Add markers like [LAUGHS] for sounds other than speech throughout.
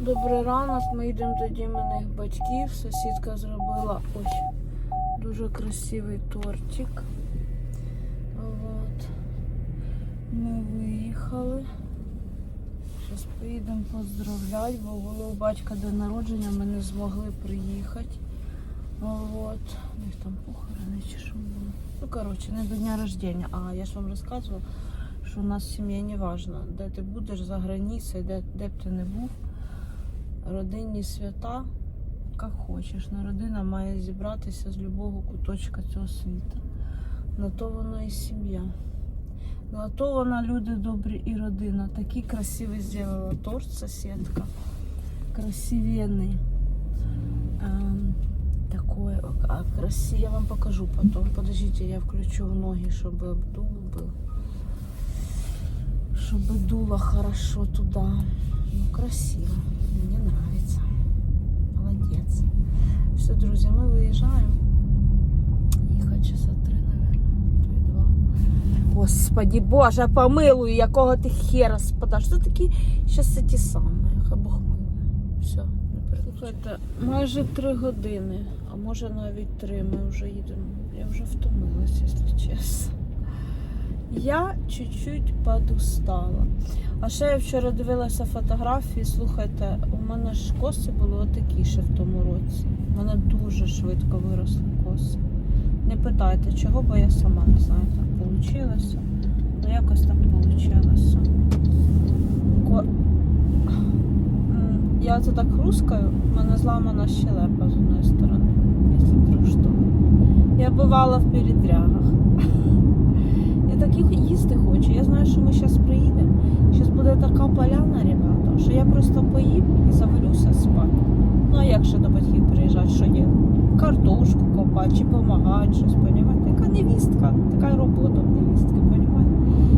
Добрий ранок, ми йдемо до Діминих батьків. Сусідка зробила ось дуже красивий тортик. От. Ми виїхали. Зараз поїдемо поздравляти, бо було у батька день народження, ми не змогли приїхати. От. У них там похорони чи що було. Ну, коротше, не до дня рождення. А я ж вам розказувала, що у нас в сім'ї не важно, де ти будеш за границею, де, де б ти не був Родинні свята, як хочеш. Ну, родина має зібратися з любого куточка цього світу. На то воно і сім'я. На то вона люди добрі і родина. Такий красивий зробила торт сусідка. Красивенний. Ем, такой, а красивый, я вам покажу потом. Подождите, я включу в ноги, чтобы обдул был. Чтобы дуло хорошо туда. Ну, красиво. Мне нравится. Молодец. Все, друзья, мы выезжаем. Ехать часа три, наверное. То й два. Господи, Боже, помилуй, якого ти хера спада. Що такі зараз ті самі? Хай Бог милує. Все, не Слухайте, майже три години, а може навіть три. Ми вже їдемо. Я вже втомилася, якщо чесно. Я чуть-чуть подустала. А ще я вчора дивилася фотографії. Слухайте, у мене ж коси були отакі ще в тому році. У мене дуже швидко виросли коси. Не питайте чого, бо я сама не знаю, так вийшло. Ну якось так вийшло. Ко... Я це так хрускаю, в мене зламана щелепа з одної сторони, якщо. Я бувала в передрягах. Я так їх їсти хочу. Я знаю, що ми зараз приїдемо. Зараз буде така поляна, ребята, що я просто поїм і завалюся спати. Ну а як ще до батьків приїжджати, що є? Картошку копати чи допомагати щось, понімаєте? Яка невістка, така робота в невістки, понімаєте?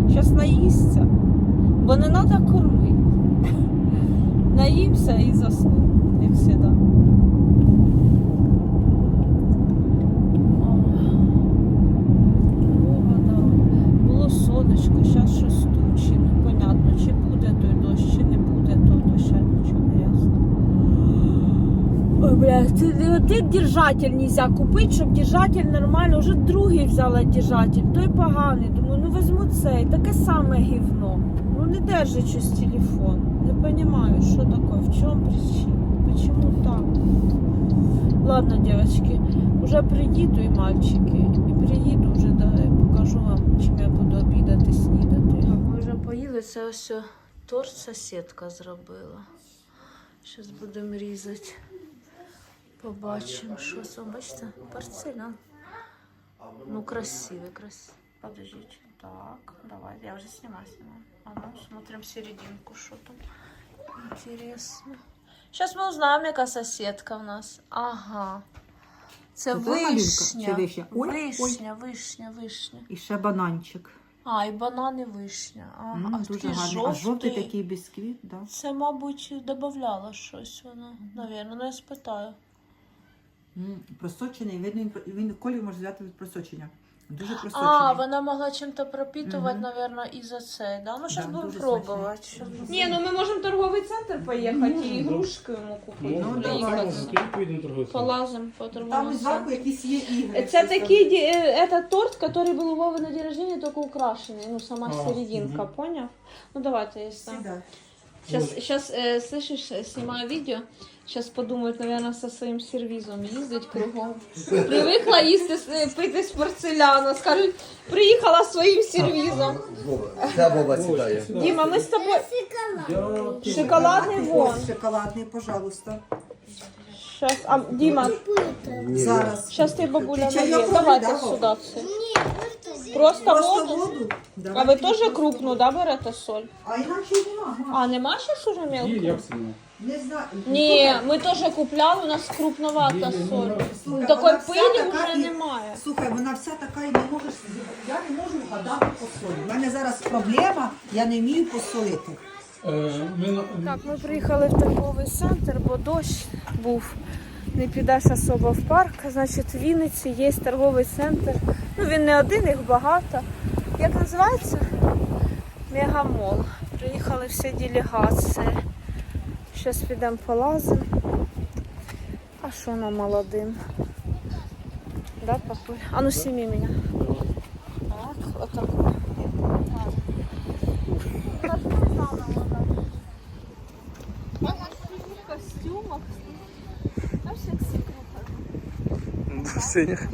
Зараз наїсться, бо не треба кормити. [LAUGHS] Наїмся і засну, як завжди. Погода. Було сонечко, зараз щось тучі. Непонятно, чи буде той дощ, чи не буде того доща, нічого не ясно. Ой, бля, ти, один держатель нельзя купити, щоб держатель нормально. Уже другий взяла держатель, той поганий. Думаю, ну візьму цей, таке саме гівно. Ну не держить щось телефон. Не розумію, що таке, в чому причина, почему так. Ладно, девочки, уже приїду і мальчики. І приїду вже, да, і покажу вам, чим я буду обідати, снідати. Ми вже поїли, це ось торт сусідка зробила. Зараз будемо різати. Побачимо, що це. Бачите, порцелян. Ну, красивый, красивый. Подождите. Так, давай, я уже снимаю, снимаю. А ну, смотрим серединку, что там. Интересно. Сейчас мы узнаем, яка соседка у нас. Ага. Це Це малинка вишня. чи вишня? Ой, вишня, вишня, вишня. І ще бананчик. А, і банани вишня. Ага. М, а дуже такий гарний. А жовтий такий бісквіт, да. Це, мабуть, додавала щось вона, навірно. Ну, я спитаю. М, Просочений, видно, він, він колір може взяти від просочення. Дуже просочений. А, вона могла чим-то пропитувати, Мгм. наверное, і за це. Да? Ну, зараз Да, будемо дуже пробувати. смачно. Ні, ну ми можемо в торговий центр поїхати і ігрушки йому купити. Ну, приїхати. давай. Тоді поїдемо торгувати. Полазимо по Там торговому і зверху центру. якісь є ігри. Це щось там. такий ді- е, это торт, который был у Вовы на день рождения, только украшенный. Ну, сама А, серединка, мгм. понял? Ну, давайте, если... Сідай. Сейчас, сейчас э, слышишь, э, снимаю видео. Сейчас подумают, наверное, со своим сервизом ездить кругом. Привыкла їсти с- пити з порцеляну. Скажуть, приїхала з своїм сервізом. Це Вова сідає. Діма, ми з тобою. Я... Шоколадний вон. Ось шоколадний, пожалуйста. Щас, а, Діма, Зараз. сейчас ти бабуля Ти чайок налє. Давайте робиш, сюди все. Просто Просто воду? воду. А ви теж крупну, да, берете соль? А інакше й нема. А, нема щось уже І мелко? як це не? Знаю. Ні, ми теж купляли, у нас крупновата Ні, ні, соль. ну, Слухай, Такої вона вся пилі така вже і- немає. Слухай, вона вся така і не можеш. Я не можу вгадати по солі. У мене зараз проблема, я не вмію посолити. Е, Так, ми приїхали в торговий центр, бо дощ був. Не підеш особо в парк. Значить, в Вінниці є торговий центр. Ну, він не один, їх багато. Як називається? Мегамол. Приїхали всі делегації. Зараз підемо полазимо. А що нам молодим? Да, папуль? А ну сними меня. Так, вот костюмах. [LAUGHS] В синіх.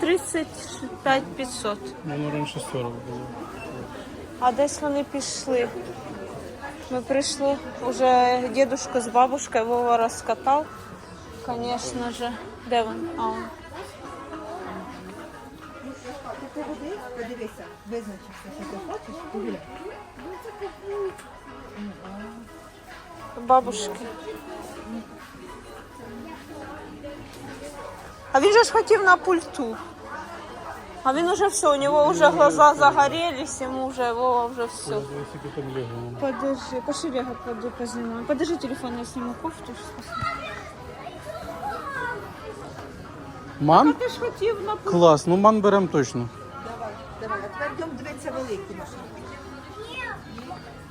35 500. Воно раніше 40 було. А десь вони пішли. Ми прийшли, уже дедушка з бабушкою Вова розкатав. Звісно же. Де він? А, он. Подивися, визначився, що ти хочеш, погуляй. Бабушки. А він же ж хотів на пульту. А він уже все, у него уже глаза загорелись, ему уже, Вова уже все. Подожди, пошли бегать, пойду познимаю. Подожди телефон, я сниму кофту. Ман? Ти ж хотів на пульту. Клас, ну ман берем точно. Давай, давай, а тепер йдемо дивитися великі машини.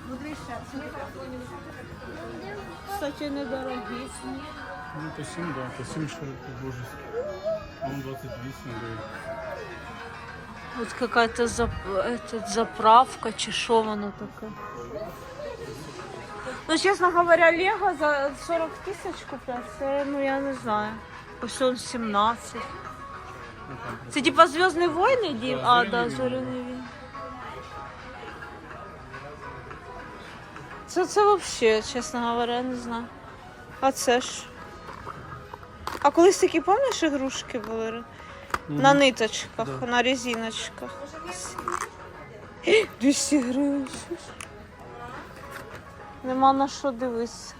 Ну, дивися, Кстати, недорогі. Ну, по 7, да, по 7 что боже. Он 28 гривень. Вот какая-то зап... этот, заправка, чи що воно таке. Ну, чесно говоря, Лего за 40 тисяч купляти, це, ну я не знаю. Ось он 17. Це типа Зв'язні війни, Дім? Да, А, «Зоряні да, війни». зоряні війни. Це, це взагалі, чесно говоря, я не знаю. А це ж. А колись такі, пам'ятаєш, ігрушки були? На ниточках, Да. на резиночках. 200 гривень. Нема на що дивитися.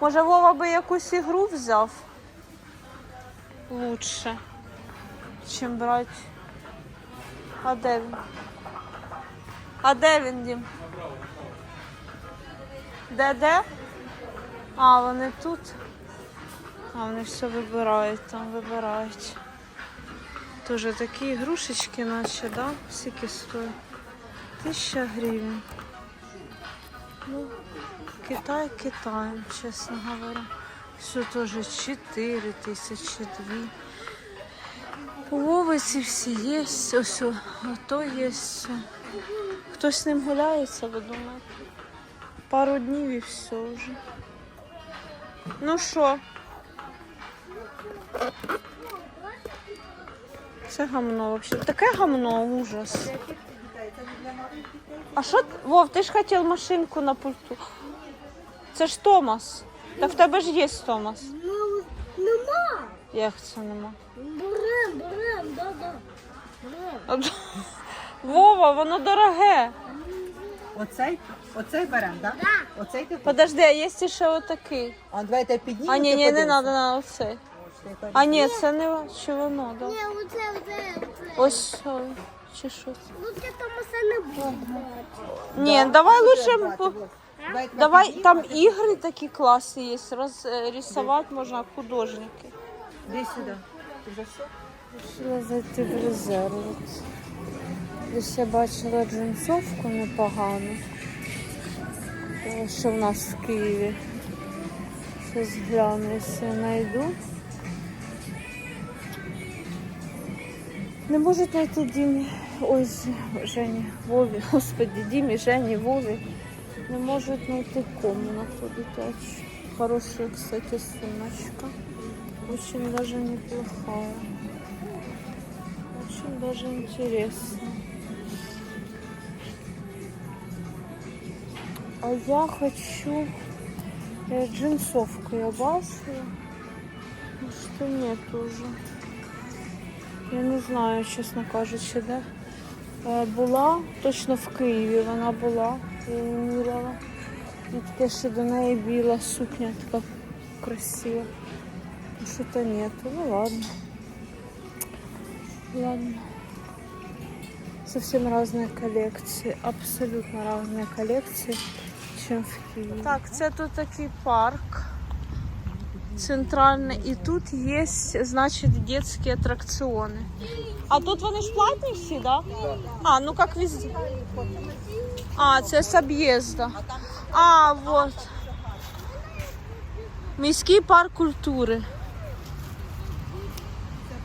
Може, Вова би якусь ігру взяв лучше, чим брати. А де він? А де він, Дім? Де де? А, вони тут. А вони все вибирають, там вибирають. Тоже такі ігрушечки, наче, да? Скільки стоять? Тисяча гривень. Ну, Китай Китаєм, чесно говоря. Все теж 4 тисячі, дві. У Вови всі є, ось ото є. Хтось з ним гуляється, ви думаєте? Пару днів і все вже. Ну що? Це гамно взагалі. Таке гамно, ужас. А що, Вов, ти ж хотів машинку на пульту. Це ж Томас. Так в тебе ж є Томас. Ну, нема. Як це нема? Берем, берем, да, да. Берем. [LAUGHS] Вова, воно дороге. Оцей, оцей беремо, так? Да? Оцей ти Подожди, а є ще отакий. А давайте піднімемо. А ні, ні, не треба на оцей. А ні, це не чи воно, да. Ні, оце, оце, оце. Ось ой, чи що це. Ну, це там усе не буде. Ні, давай лучше. По- Давай, там ігри такі класні є, розрисувати можна художники. Іди сюди. Ти вже все? Зайти в резерв. Десь я бачила джинсовку непогану. Що в нас в Києві. Щось гляну, якщо знайду. Не можуть знайти Дімі. З- Жені, Вові, господи, Дімі, Жені, Вові. Не можуть знайти комнату дитячу. Хорошая, кстати, сумочка. Очень даже неплохая. Очень даже интересно. А я хочу э, джинсовку я бачила. Ну, Что нет уже. Я не знаю, чесно кажучи, де. Е, Була точно в Києві вона була. Я її міряла. І таке ще до неї біла сукня така красива. Ну, Що-то нету. Ну ладно. Ладно. Совсем разные коллекции, абсолютно разные коллекции, чем в Киеве. Так, це тут такий парк центральний, і тут є, значить, детські атракціони. А тут вони ж платні всі, да? А, ну як везде. А, це з об'їзду. А, вот. Міський парк культури.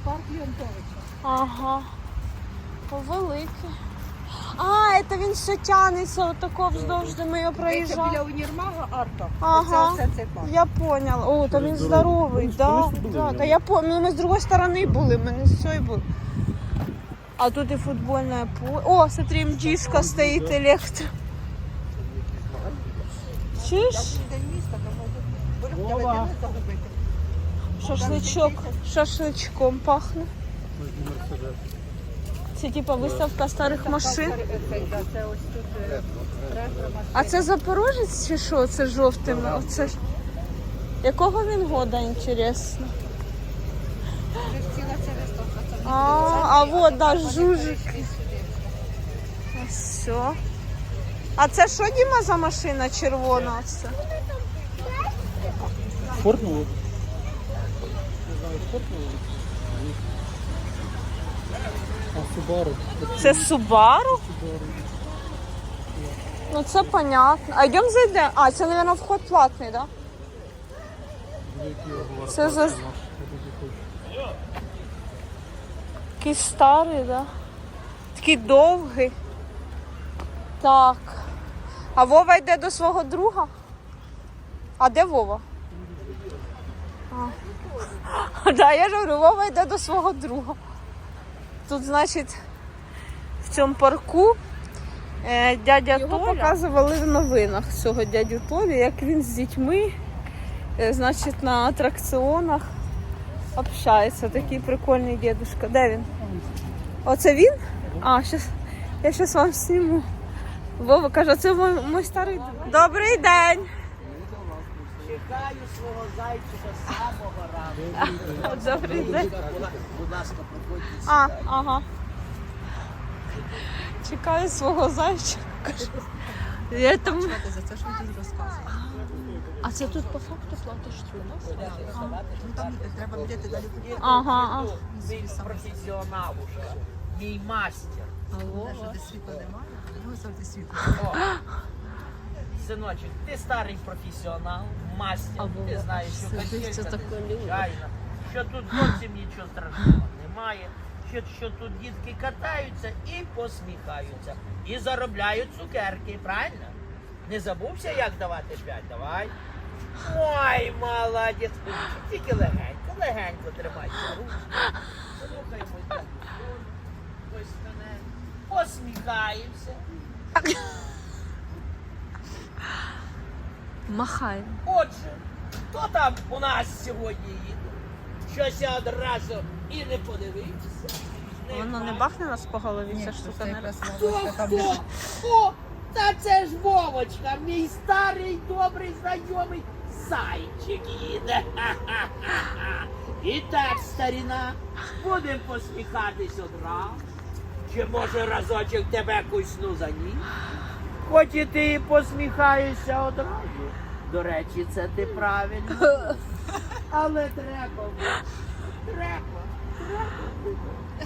Парк Леонтовича. Ага. Великий. А, це він все тянеться отако вздовж, де ми його Це проїжджали. біля універмага арка. Ага. Це все цей парк. Я поняла. О, там він здоровий, да, да. Я помню, ми з другої сторони були, ми не з цієї були. А тут і футбольне поле. О, смотри, МДшка стоїть електро. Робити. Шашличок, шашличком пахне. Це типа виставка старих машин. Це ось тут е. А це Запорожець чи що? Це жовтими? Оце ж. Якого він года, інтересно? А, а вот, да, жужик. Все. А це що, Діма, за машина червона? Це? Фортнуло? Не знаю, фортнуло? А Subaru? Це Субару? Ну це понятно. А йдемо зайдемо. А, це, мабуть, вход платний, так? Да? Це за такий старий, да? Такий довгий. Так. А Вова йде до свого друга? А де Вова? А. [LAUGHS] Да, я ж говорю, Вова йде до свого друга. Тут, значить, в цьому парку е, дядя Його показували в новинах цього дядю Толю, як він з дітьми, е, значить, на атракціонах общається. Такий прикольний дідушка. Де він? Оце він? А, щас, я зараз вам зніму. Вова каже, це мій старий. Добрий день! Чекаю свого зайчика з самого ранку. [LAUGHS] Добрий день. Будь ласка, проходьте. А, ага. Чекаю свого зайчика. Я там... За це ж ви тут розказуєте. А це тут по факту платиш тут? Ну там треба білети далі. Ага. Мій професіоналушка, мій мастер. Те, що де світла немає, ну завжди світло. Синочок, ти старий професіонал, мастер. Ти знаєш, що качелька звичайна, що тут зовсім нічого страшного немає. Що, що тут дітки катаються і посміхаються. І заробляють цукерки, правильно? Не забувся, як давати п'ять? Давай. Ой, молодець. Тільки легенько, легенько тримайся ручки. Слухаємо. Ось мене. Посміхаємося. Махай. Отже, хто там у нас сьогодні їде? Щось я одразу і не подивився. Воно не бахне нас по голові, ця штука Це не якраз Хто, хто? О, та це ж Вовочка, мій старий добрий знайомий зайчик їде. [LAUGHS] І так, старіна, будемо посміхатись одразу. Чи може разочок тебе кусну за ніс? Хоч і ти і посміхаєшся одразу. До речі, це ти правильно. [LAUGHS] Але треба. Треба.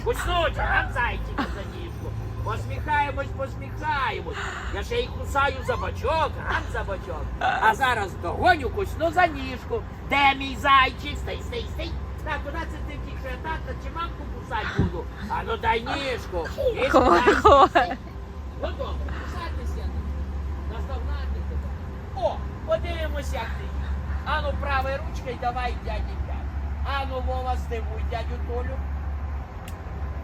Куснуть, гам зайчика за ніжку. Посміхаємось, посміхаємось. Я ще й кусаю за бочок, гам за бочок. А зараз догоню кусну за ніжку. Де мій зайчик? Стій, стій, стій. Так, куди це ти втік, що я тата чи мамку кусати буду? А ну дай ніжку. Ніжку дай. Ну добре. О, подивимось, як ти. їш. Ану, правою ручкою давай дяді п'ять. Ану, Вова, здивуй дядю Толю.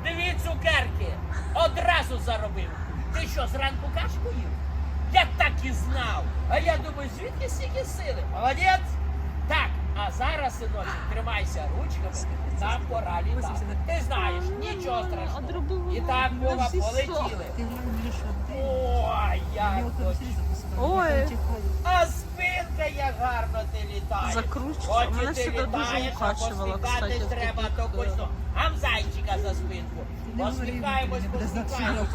Дві цукерки. Одразу заробив. Ти що, зранку кашку їв? Я так і знав. А я думаю, звідки стільки сили? Молодець. Так, а зараз, синочок, тримайся ручками, нам пора літати. Ти знаєш, нічого страшного. І так, Вова, полетіли. Ой, як Його Ой. А спинка, як гарно ти літаєш. Закручується. Хоч Мене ти сюди дуже літаєш, а укачувало, кстати, треба, то хоч е, то. Ам зайчика на спинку. Посміхаємось, посміхаємось,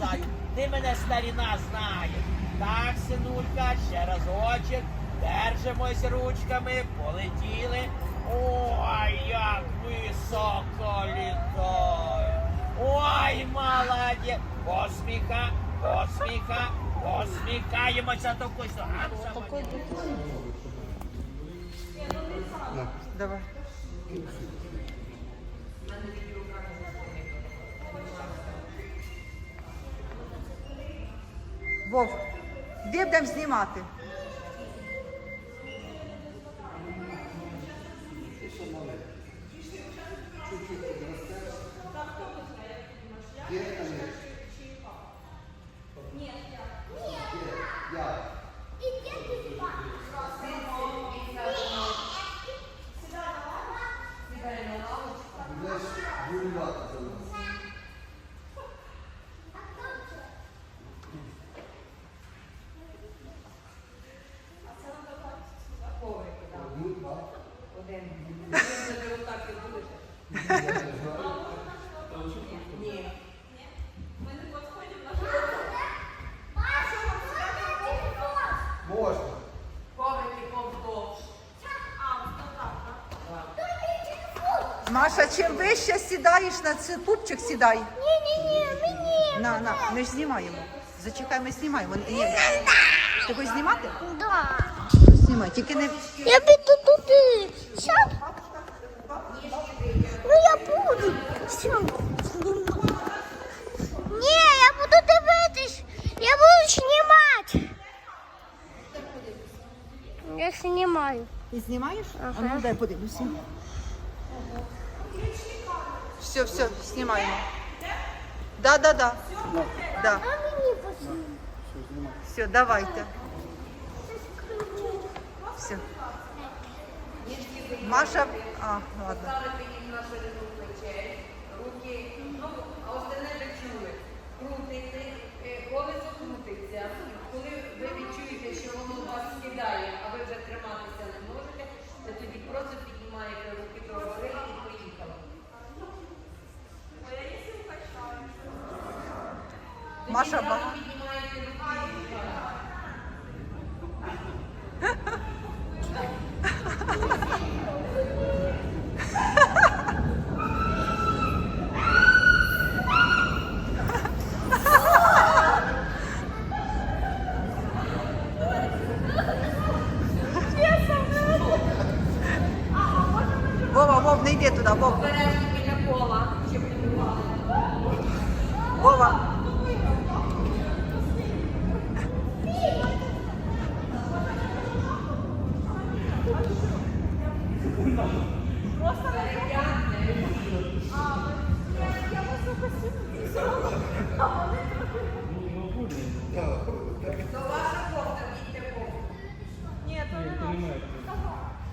а. Ти мене старіна знаєш. Так, синулька, ще разочок. Держимось ручками, полетіли. Ой, як високо літає. Ой, молодець. Посміха, посміха, посміхаємося, то кось. Давай. Вов, де будемо знімати? Можна. Маша, чим вище сідаєш на цей пупчик, сідай. Ні-ні-ні, мені. На, на, ми ж знімаємо. Зачекай, ми знімаємо. Ні. Ти хочеш знімати? Да. Знімай, тільки не. Я піду туди. Сяд. Ну я буду. Сяд. Ні, я буду дивитись. Я буду знімати. Я знімаю. Ти знімаєш? А ну дай подивлюся. Все, все, знімаємо. Да, да, да. Да. Все, давайте. Все. Маша. А, ладно. крутити, е, колесо крутиться. Коли ви відчуєте, що воно вас скидає, а ви вже триматися не можете, то тоді просто піднімаєте руки до гори і поїхали. Маша, ба. Йди туди, Вов. Обережно біля кола, щоб не бувало. Вова.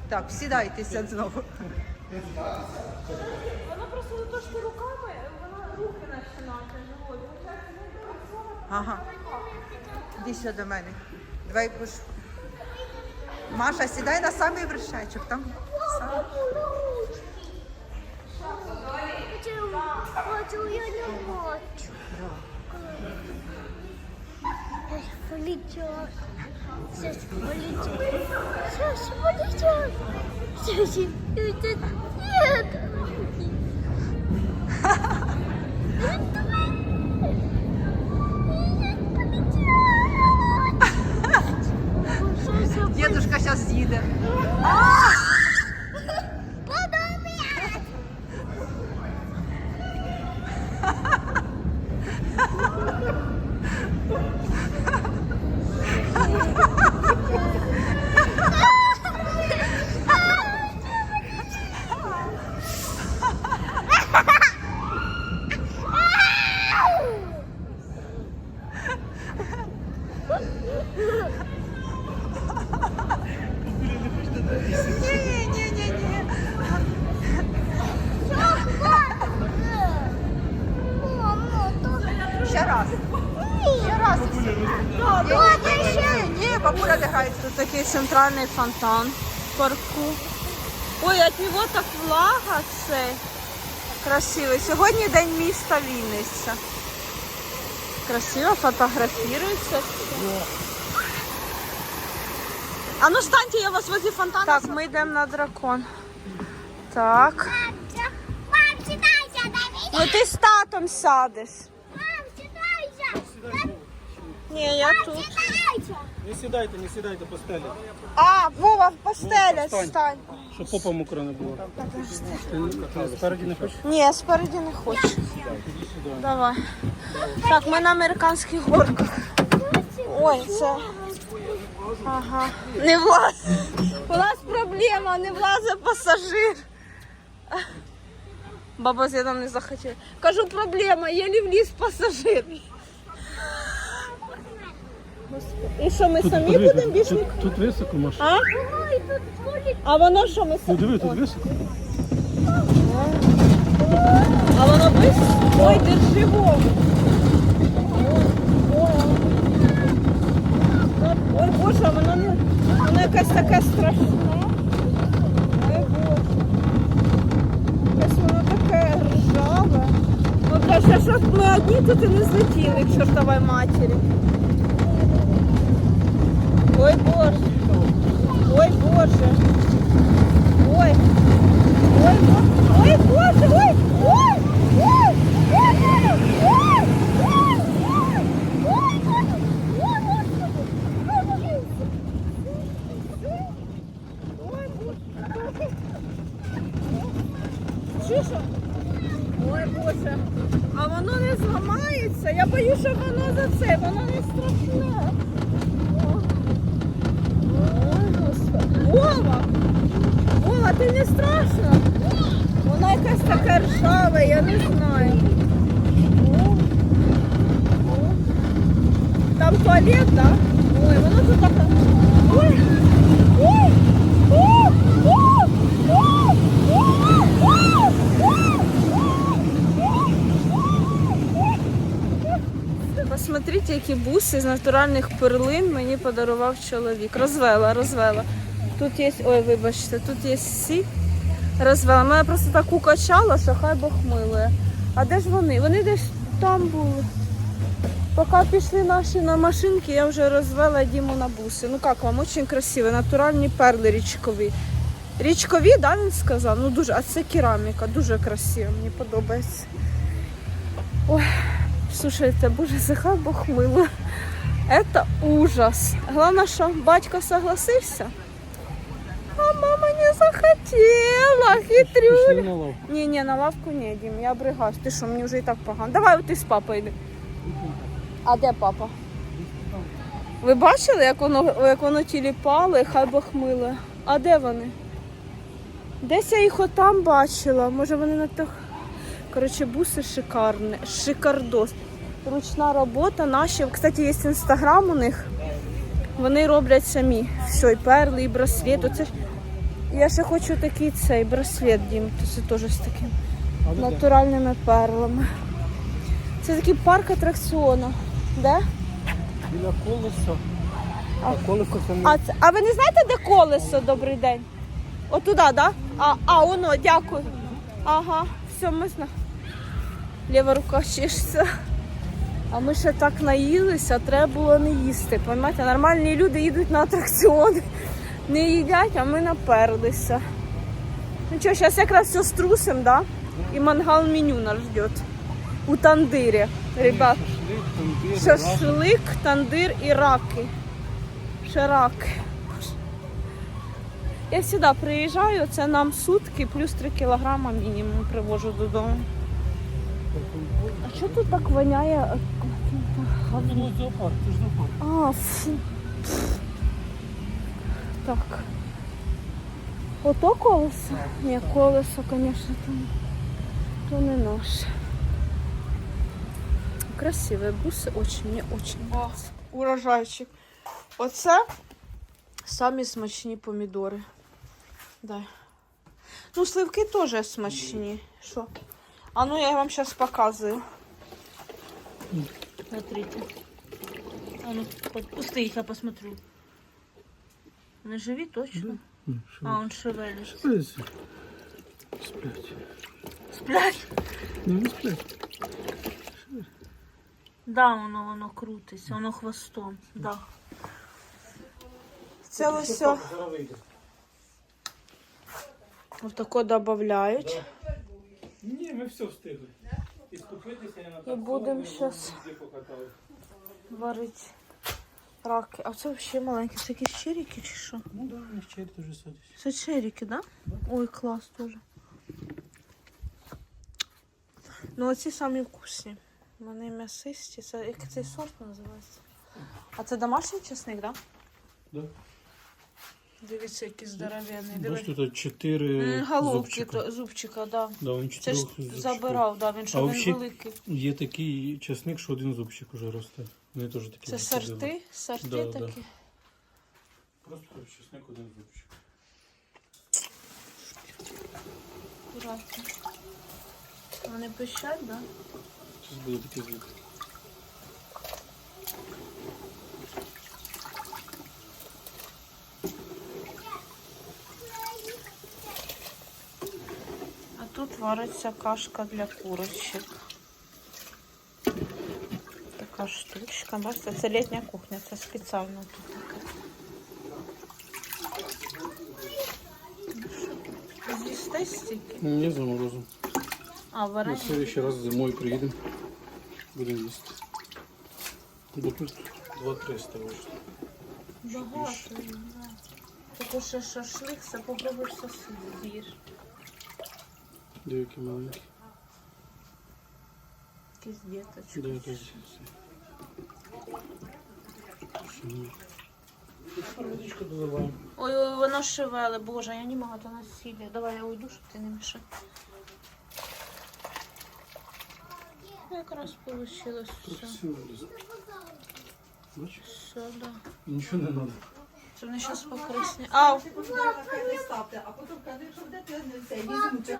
Так, сідайтеся знову. Вона просто не то, що руками, вона руки починає живуть. Ага. Іди сюди до мене. Давай будеш. Маша, сідай на самий вершечок. Там. сам- Хочу, хочу, я не хочу. Полетел. Сейчас полетел. Сейчас полетел. Сейчас это واحد такий центральний фонтан в парку. Ой, от нього так влага це. Красивий. Сьогодні день міста Вінниця. Красиво фотографірується. А ну станьте, я вас возле фонтана. Так, ми йдемо на дракон. Так. Мам, сідайся, дай Ну ти з татом сядеш. Мам, сідайся. Ні, я тут. Не сідайте, не сідайте постелі. А, Вова, постеля встань. стань. Щоб попа мокра не було. Ти, спереді не хочеш? Ні, спереді не хочу. Давай. Так, ми на американських горках. Ой, це. Ага. Не влазь. У нас проблема, не влазить пасажир. Баба з дідом не захотіла. Кажу, проблема, єлі вліз пасажир. І що, ми самі будемо більше? Тут, тут високо, Маш. А? А воно що ми Ну самі? диви, тут високо. А воно близько? Ой, держи Вову. Ой, ой. Ой, Боже, воно не воно якесь таке страшне. Ой, Боже. Якесь воно таке ржаве. Ну, каже, що ми одні тут і не злетіли к чортовій матері. Ой, Боже. Ой, Боже. Ой. Ой, Боже, ой, Боже, ой, ой, ой, ой, ой, ой, Боже. Чуша? Ой, Боже. А воно не зламається. Я боюсь, що воно за це. Воно не страшне. О. Ой, Господи. Вова! Вова, ти не страшно? Воно якесь таке ржаве, я Там туалет, так? Да? Ой, воно тут таке. Ой! Ой! О! О! О! О! Посмотрите, які буси з натуральних перлин мені подарував чоловік. Розвела, розвела. Тут є, ой, вибачте, тут є всі. Розвела. Мене просто так укачало, що хай Бог. А де ж вони? Вони десь там були. Поки пішли наші на машинки, я вже розвела Діму на буси. Ну як вам, дуже красиво, натуральні перли річкові. Річкові, да, він сказав? Ну дуже, а це кераміка, дуже красиво, мені подобається. Ой, слушайте, боже, захай Бог. Это ужас. Главное, що батько согласився. А мама не хитрюля. На лавку. Ні, ні, на лавку ні, Дім, я бригаюсь. Ти що, мені вже і так погано. Давай ти з папою йди. А де папа? Ви бачили, як воно, як воно тіліпало, і хай Бог милує? А де вони? Десь я їх отам бачила. Може вони на тих. Коротше, буси шикарні. Шикардос. Ручна робота наші. Кстати, є інстаграм у них. Вони роблять самі. Все, і перли, і браслет. Оце ж... Я ще хочу такий цей браслет, Дім. То це теж з таким натуральними перлами. Це такий парк атракціону. Де? Біля колеса. А колесо це не А, це, а ви не знаєте, де колесо? Добрий день? Отуда, да? А, а воно, дякую. Ага, все, ми зна. Ліва рука чешеться. А ми ще так наїлися, треба було не їсти. Поймаєте, нормальні люди їдуть на атракціони, не їдять, а ми наперлися. Ну що, зараз якраз все струсим, да? І мангал меню нас ждет. У тандирі, ребят. шашлик, тандир, і раки. Ще раки. Я сюди приїжджаю, це нам сутки, плюс 3 кілограма мінімум привожу додому. А що тут так воняє? А, фу. Так. Ото колесо? Ні, колесо, звісно, то, то не наше. Красивые бусы, очень, мне очень нравится. Урожайчик. Оце самі смачні помідори. Дай. Ну, сливки теж смачні. Що? А ну я вам зараз показую. Смотрите. А ну, подпусти їх, я посмотрю. Не живі точно? Що А, он шевелишь. ви? Сплять. Сплять? Ну, не сплять. Да, воно воно крутиться, воно хвостом. Да. Це ось все. Отако додають. Ні, ми все встигли. І будемо покатали. варити раки. А це взагалі маленькі, це якісь черіки чи що? Ну да, вони ще теж садять. Це черіки, да? Ой, клас теж. Ну, оці самі вкусні. Вони м'ясисті. Це як цей сорт називається? А це домашній чесник, так? Да. Дивіться, який здоровенний. Диви. Тут чотири Головки зубчика. то, зубчика, да. Да, він Це ж чотирьох зубчиків. забирав, да, він що А він взагалі- великий. Є такий часник, що один зубчик уже росте. Вони теж такі. Це сорти, сорти Да, да. такі. Просто часник один зубчик. Аккуратно. Вони пищать, да? Зараз буде такий звук. А тут вариться кашка для курочок. Така штучка. Бачите, це літня кухня, це спеціально тут таке. З'їсти стільки? Ну, я заморозив. А, На варення. следующий раз зимою приїдемо. Будемо їсти. Бо тут 2-300 вийшло. Багато. Да. Тако ще шашлик, все попробуєш сосиски з'їш. Диви, які маленькі. Якісь діточки. Да, так. Водичку доливаємо. Ой, ой, воно шевеле, боже, я не можу, то насилля. Давай я уйду, щоб ти не мішав. Якраз вийшло все. Красиво лізе. Бачиш? Все, да. Нічого не треба. Це вони зараз покрисні. Ау! Ставте, а потім, якщо будете цей, візьмуть